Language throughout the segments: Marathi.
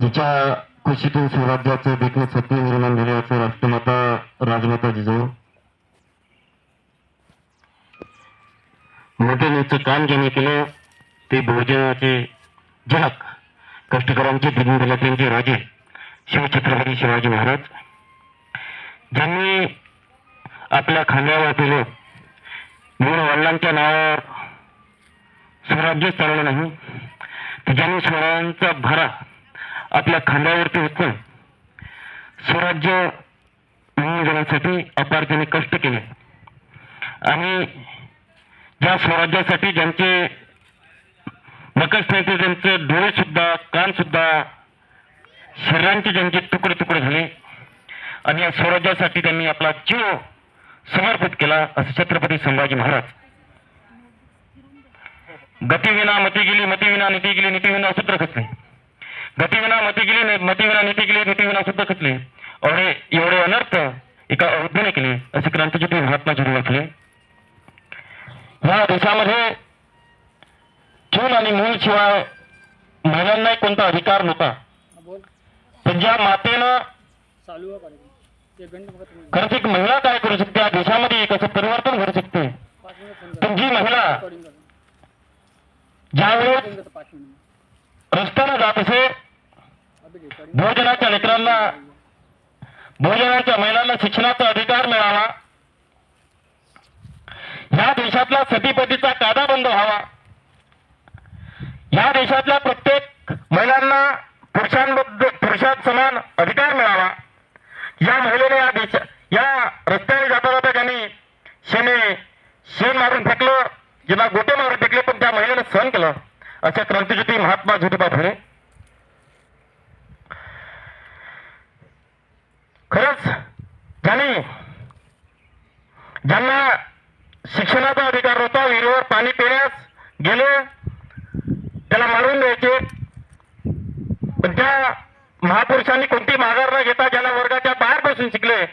जिच्या कुशीतून स्वराज्याचं देखील सत्य निर्माण झाले असं राष्ट्रमाता राजमाता जिजाऊ मोठे काम ज्याने केलं ते बहुजनाचे जनक कष्टकरांचे दिनदलात्यांचे राजे शिवछत्रपती शिवाजी महाराज ज्यांनी आपल्या खांद्यावर केलं मूळ वडिलांच्या नावावर स्वराज्य चालवलं नाही तर ज्यांनी स्वराज्यांचा भरा आपल्या खांद्यावरती उचलून स्वराज्य मिळवून अपार त्यांनी कष्ट केले. आणि ज्या स्वराज्यासाठी ज्यांचे नकस नाही त्यांचे डोळे सुद्धा कान सुद्धा शरीरांचे ज्यांचे तुकडे तुकडे झाले आणि या स्वराज्यासाठी त्यांनी आपला जीव समर्पित केला असं छत्रपती संभाजी महाराज. गतिविना मती गेली मतीविना नीती गेली नीतीविना सूत्र खचले. गतिविना मती केली मतीविना नीती केली नीतीविना सूत्र खचले एवढे एवढे अनर्थ एका अवधीने केले असे क्रांतीज्योती महात्मा जोडी वाचले. या देशामध्ये चून आणि मूल शिवाय महिलांनाही कोणता अधिकार नव्हता. बोल पण ज्या मातेनं चालू खरंच एक महिला काय करू शकते? या देशामध्ये कसं परिवर्तन घडू शकते. पण जी महिला ज्यावेळेस रस्त्यानं जात असे भोजनाच्या लेकरांना भोजनाच्या महिलांना शिक्षणाचा अधिकार मिळावा. या देशातला सतीपतीचा कायदा बंद व्हावा. या देशातल्या प्रत्येक महिलांना पुरुषांबद्दल पुरुषात समान अधिकार मिळावा. या महिलेने या देश या रस्त्याने जाता जाता त्यांनी शेणे शेण मारून फेकलं किंवा गोटे मारून फेकले पण त्या महिलेने सहन केलं. अशा क्रांतीज्योती महात्मा ज्योतिबा फुले. खरंच? ज्यांनी ज्यांना शिक्षणाचा अधिकार होता विहिरीवर पाणी पिण्यास गेले त्याला मारून द्यायचे. पण त्या महापुरुषांनी कोणती माघार न घेता ज्याला वर्गाच्या बाहेर बसून शिकले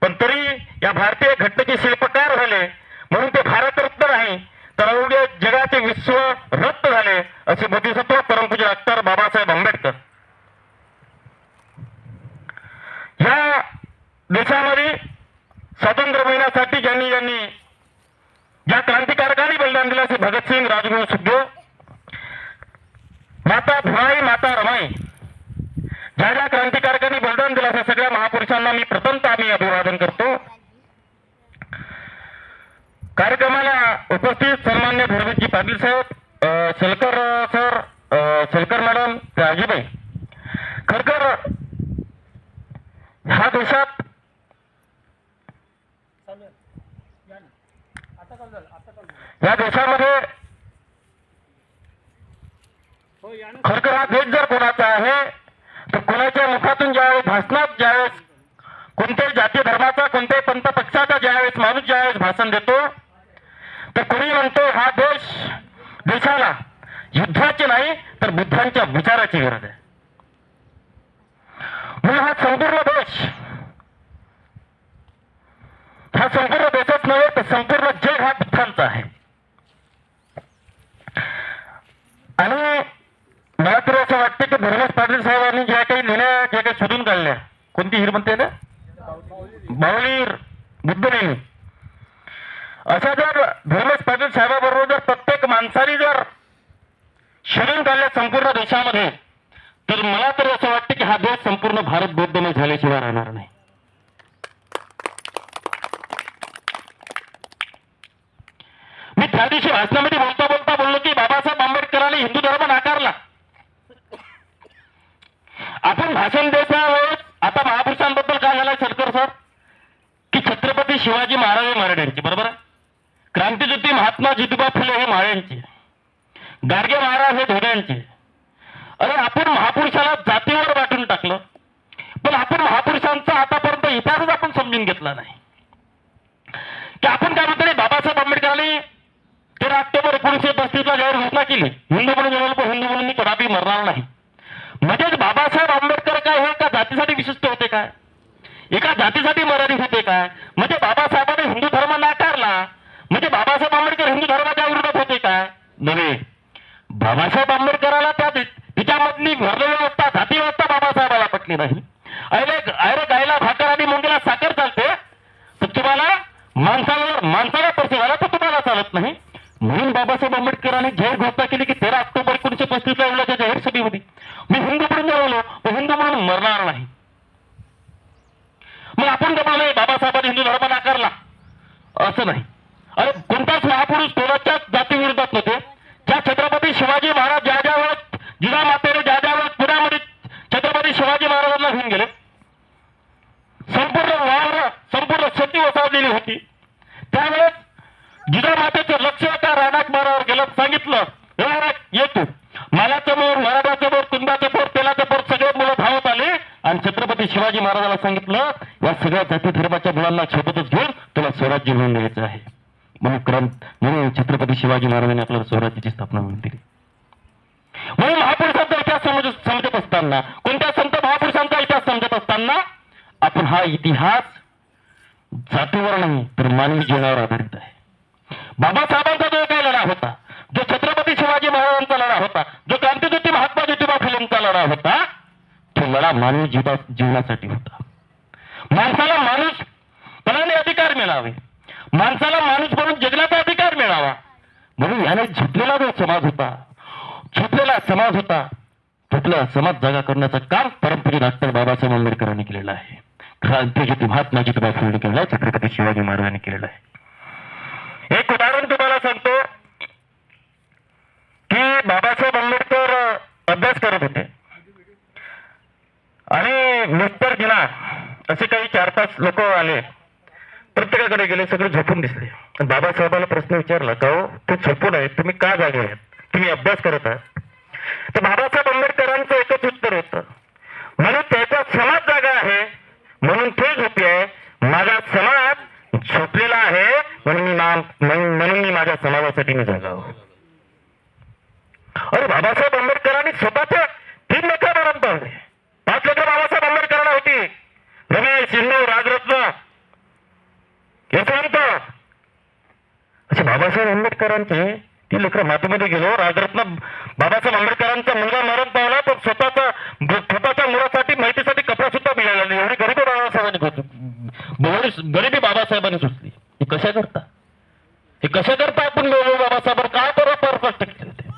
पण तरी या भारतीय घटनेचे शिल्पकार झाले. म्हणून ते भारतरत्न नाही तर अवघ्या जगाचे विश्व रत्न झाले असे बोधिसत्व परमपूज्य डॉक्टर बाबासाहेब आंबेडकर. ह्या देशामध्ये स्वातंत्र्य मिळण्यासाठी ज्यांनी ज्यांनी ज्या क्रांतिकारकांनी बलिदान दिलं असे भगतसिंग राजगुरू सुखदेव माता भुराई माता रमाई. ज्या ज्या क्रांतिकारकांनी बलिदान दिलं अशा सगळ्या महापुरुषांना मी प्रथमतः मी अभिवादन करतो. कार्यक्रमाला उपस्थित सन्मान्य धर्मेशजी पाटील साहेब सलकर शेलकर सर सलकर शेलकर मॅडम राजीबाई ह्या देशात चालू आहे या ना आता चालू झालं आता चालू झालं या देशामध्ये खरखर हा देश जर कोणाचा आहे तर कोणाच्या मुखातून ज्यावेळेस भाषणात ज्यावेळेस कोणत्याही जाती धर्माचा कोणत्याही पंथ पक्षाचा ज्यावेळेस माणूस ज्यावेळेस भाषण देतो तर कोणी म्हणतो हा देश देशाला युद्धाची नाही तर बुद्धांच्या विचाराची गरज आहे. म्हणून हा संपूर्ण देश हा संपूर्ण देशच नव्हे तर संपूर्ण जग हा बुद्धांचा आहे आणि मला तरी असं वाटतं की धर्मेश पाटील साहेबांनी ज्या काही लिहिल्या ज्या काही शोधून काढल्या कोणती हिर म्हणते ना माऊली बुद्धलेणी असा जर धर्मेश पाटील साहेबाबरोबर जर प्रत्येक माणसाने जर शिरून काढल्या संपूर्ण देशामध्ये तर मला तरी असं वाटतं की हा देश संपूर्ण भारत बौद्धमय झाल्याशिवाय राहणार नाही. मी त्या दिवशी भाषणामध्ये बोलता बोलता बोललो की बाबासाहेब आंबेडकरांनी हिंदू धर्म नाकारला आपण भाषण देता वेळेस आता महापुरुषांबद्दल काय झालं शरकर सर की छत्रपती शिवाजी महाराज हे मराठ्यांचे बरोबर आहे क्रांतीज्योती महात्मा ज्योतिबा फुले हे माळ्यांचे. गाडगे महाराज हे धोड्यांचे अरे आपण महापुरुषाला जातीवर वाटून टाकलं. पण आपण महापुरुषांचा आतापर्यंत इतिहासच आपण समजून घेतला नाही. की आपण काय म्हणतो बाबासाहेब आंबेडकरांनी तेरा ऑक्टोबर एकोणीसशे पस्तीसला जाहीर घोषणा केली. हिंदू म्हणून जन्मलो पण हिंदू म्हणून मी कदापि मरणार नाही. म्हणजेच बाबासाहेब आंबेडकर काय हे एका जातीसाठी विशिष्ट होते काय? एका जातीसाठी मर्यादित होते म्हणून बाबासाहेब आंबेडकरांनी जाहीर घोषणा केली की तेरा ऑक्टोबर एकोणीशे पस्तीस ला एवढ्या जाहीर सभेमध्ये. मी हिंदू म्हणून जळवलो व हिंदू म्हणून मरणार नाही. मग आपण जमलो नाही बाबासाहेबांनी हिंदू धर्म नाकारला? असं नाही. अरे कोणताच महापुरुष कोणाच्याच जातीविरोधात नव्हते. ज्या छत्रपती शिवाजी महाराज ज्या ज्या वेळेस जुना मातेने ज्या ज्या वेळेस पुण्यामध्ये छत्रपती शिवाजी महाराजांना घेऊन गेले संपूर्ण वावर संपूर्ण सती वसावलेली होती. त्यावेळेस जुना मातेचे सांगितलं येतो रानात, ये तू. मालाचं मोर मराठाचं मोर कुंभाचं पोर तेलाचं सगळे मुलं धावत आले. आणि छत्रपती शिवाजी महाराजाला सांगितलं या सगळ्या जाती धर्माच्या मुलांना सोबतच घेऊन तुला स्वराज्य मिळवून द्यायचं आहे. म्हणून क्रांत म्हणून छत्रपती शिवाजी महाराजांनी आपल्याला स्वराज्याची स्थापना म्हणून दिली. म्हणून महापुरुषांचा इतिहास समज समजत असताना कोणत्या संत महापुरुषांचा इतिहास समजत असताना आपण हा इतिहास जातीवर नाही तर मानवी जीवनावर आधारित आहे. बाबासाहेबांचा जो काही लढा होता जो छत्रपती शिवाजी महाराजांचा लढा होता जो क्रांतिज्योती महात्मा ज्योतिबा फुलेंचा लढा होता तो लढा मानवी जीवा जीवनासाठी होता. माणसाला माणूस पणाने अधिकार मिळावे. माणसाला माणूस म्हणून जगण्याचा अधिकार मिळावा. म्हणून याने झुटलेला जो समाज होता झुटलेला समाज होता झुटला समाज जागा करण्याचं काम परमपूज्य डॉक्टर बाबासाहेब आंबेडकरांनी केलेलं आहे. क्रांतिज्योती महात्मा ज्योतिबा फुले केलेला आहे छत्रपती शिवाजी महाराजांनी केलेलं आहे. एक उदाहरण तुम्हाला सांगतो. की बाबासाहेब आंबेडकर अभ्यास करत होते. आणि मिस्टर जिना असे काही चार पाच लोक आले. प्रत्येकाकडे गेले सगळे झोपून दिसले बाबासाहेबाला प्रश्न विचारला का हो? ते झोपून आहेत. तुम्ही का जागे आहेत? तुम्ही अभ्यास करत आहात? तर बाबासाहेब आंबेडकरांचं एकच उत्तर होतं. म्हणून त्याचा समाज जागा आहे. म्हणून ते झोपी आहे. माझा समाज झोपलेला आहे. म्हणून मी म्हणून म्हणून मी माझ्या समाजासाठी मी जागावं अरे बाबासाहेब आंबेडकरांनी स्वतःचे तीन लेखा मरण पावले पाच लेखा बाबासाहेब आंबेडकरांना होती. रमेश सिंधू राजरत्न यशवंत. असे बाबासाहेब आंबेडकरांचे ती लेकर मातीमध्ये गेलो. राजरत्न बाबासाहेब आंबेडकरांचा मुलगा मरण पावला पण स्वतःचा स्वतःच्या मुलासाठी माहितीसाठी कपडा सुद्धा मिळाला नाही. एवढी गरिबी बाबासाहेबांनी गरिबी बाबासाहेबांनी सुचली. हे कशा करता? हे कशा करता आपण बाबासाहेब काय बरोबर स्पष्ट केलं ते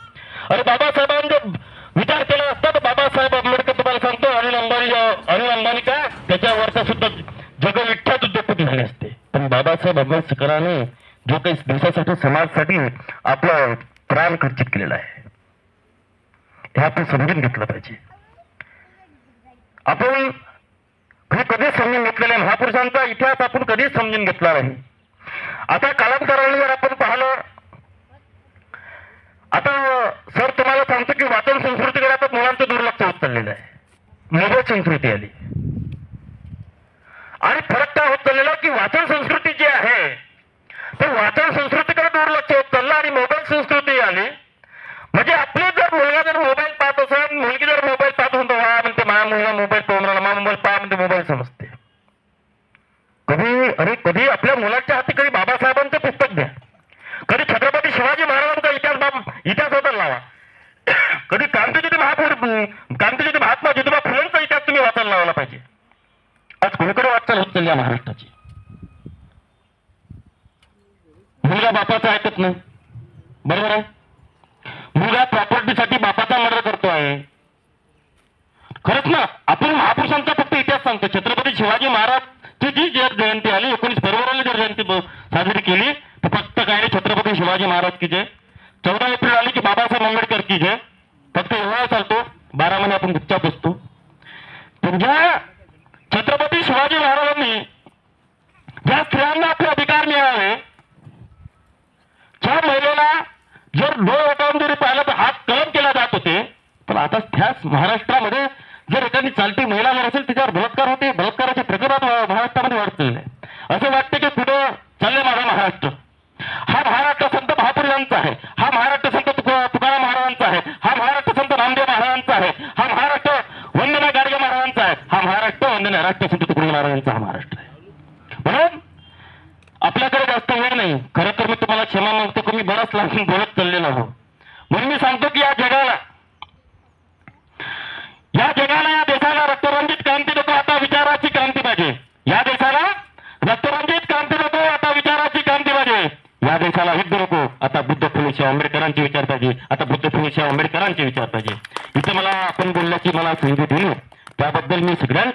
अरे बाबासाहेबांनी जर विचार केला असता तर बाबासाहेब आंबेडकर तुम्हाला सांगतो अनिल अंबानी अनिल अंबानी काय त्याच्यावरचा सुद्धा जगविख्यात उद्योगपती झाले असते. पण बाबासाहेब आंबेडकरांनी जो काही देशासाठी समाजासाठी आपलं प्राण खर्चित केलेला आहे हे आपण समजून घेतलं पाहिजे. आपण हे कधीच समजून घेतलेला नाही. महापुरुषांचा इतिहास आपण कधीच समजून घेतला नाही. आता कालांतराने जर आपण पाहिलं आता सर तुम्हाला सांगतो की वाचन संस्कृतीकडे आता मुलांचं दुर्लक्ष होत चाललेलं आहे. मोबाईल संस्कृती आली. आणि फरक काय होत चाललेला की वाचन संस्कृती जी आहे तर वाचन संस्कृती दुर्लक्ष होत चाललं आणि मोबाईल संस्कृती आली म्हणजे आपले जर मुलगा जर मोबाईल पाहत असेल मुलगी जर मोबाईल पाहत असेल तर हा म्हणते माझा मुलगा मोबाईल पाहून राहिला माझा मोबाईल पहा म्हणते मोबाईल समजते कधी अरे कधी आपल्या मुलाच्या हाती कधी बाबासाहेबांचं पुस्तक द्या कधी छत्रपती शिवाजी महाराजांचा इतिहास बाब इतिहास होता लावा कधी क्रांतिज्योती महापुरुष महात्मा ज्योतिबा फुलेंचा इतिहास तुम्ही वाचायला लावला पाहिजे. आज कोणीकडे वाटचाल होत चालली आहे महाराष्ट्राची? मुलगा बापाचं ऐकत नाही. बरोबर आहे? मुलगा प्रॉपर्टीसाठी बापाचा मर्डर करतो आहे. खरंच ना आपण महापुरुषांचा फक्त इतिहास सांगतो. छत्रपती शिवाजी महाराजची जी जर जयंती आली एकोणीस फेब्रुवारीला जर जयंती साजरी केली तर फक्त काय नाही छत्रपती शिवाजी महाराज की जय. चौदा एप्रिल आली की बाबासाहेब आंबेडकर की जय. फक्त एवढा चालतो. आपण गुपचाप बसतो. पण ज्या छत्रपती शिवाजी महाराजांनी ज्या स्त्रियांना आपले अधिकार मिळावे ज्या महिलेला जर डोळे ओटावून जरी पाहिलं तर हात कलम केला जात होते पण आता त्याच महाराष्ट्रामध्ये जर एखादी चालती महिला जर असेल तिच्यावर बलात्कार होते बलात्काराचे प्रकरण वा- महाराष्ट्रामध्ये वाढत चालले असं वाटतं की पुढे चालले माझा महाराष्ट्र हा महाराष्ट्र संत महापुरुषांचा आहे हा महाराष्ट्र संत तुका- तुकाराम महाराजांचा आहे हा महाराष्ट्र संत नामदेव महाराजांचा आहे हा महाराष्ट्र वंदना गाडगे महाराजांचा आहे हा महाराष्ट्र वंदना राष्ट्र संत तुकडोजी महाराजांचा हा महाराष्ट्र आहे म्हणून आपल्याकडे जास्त वेळ नाही खरं तर मी तुम्हाला क्षमा मागतो की मी बराच लांबून बोलत चाललेलो आहो म्हणून मी सांगतो की या जगाला या जगाला या देशाला रक्तरंजित क्रांती नको आता विचाराची क्रांती पाहिजे या देशाला रक्तरंजित क्रांती नको आता विचाराची क्रांती पाहिजे या देशाला युद्ध असू नको आता बुद्ध फुलेशाह आंबेडकरांचे विचार पाहिजे आता बुद्ध फुलेशाह आंबेडकरांचे विचार पाहिजे इथं मला आपण बोलण्याची मला संधी दिली